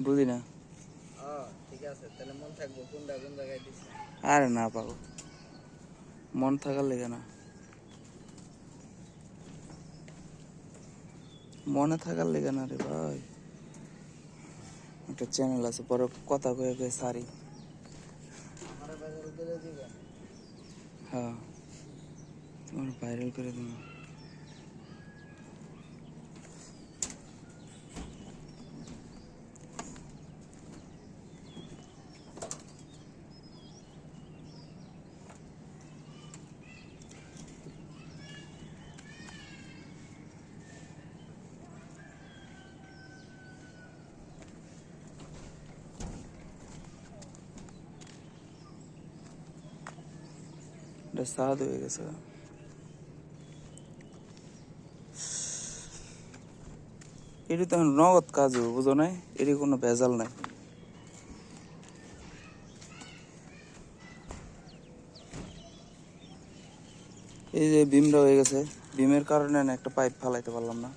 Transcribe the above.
বুঝি না। আরে না পাবো মন থাকার লেগে না। মনে থাকার লেগে না রে ভাই। একটা চ্যানেল আছে পরে কথা কয়ে কয়ে সারি। হ্যাঁ। তোমার ভাইরাল করে দিবা। এটা সাদ হয়ে গেছে। এটি তো নগদ কাজ হবে, বুঝো নাই? এটি কোনো ভেজাল নাই। এই যে বিমটা হয়ে গেছে বিমের কারণে একটা পাইপ ফালাইতে পারলাম না।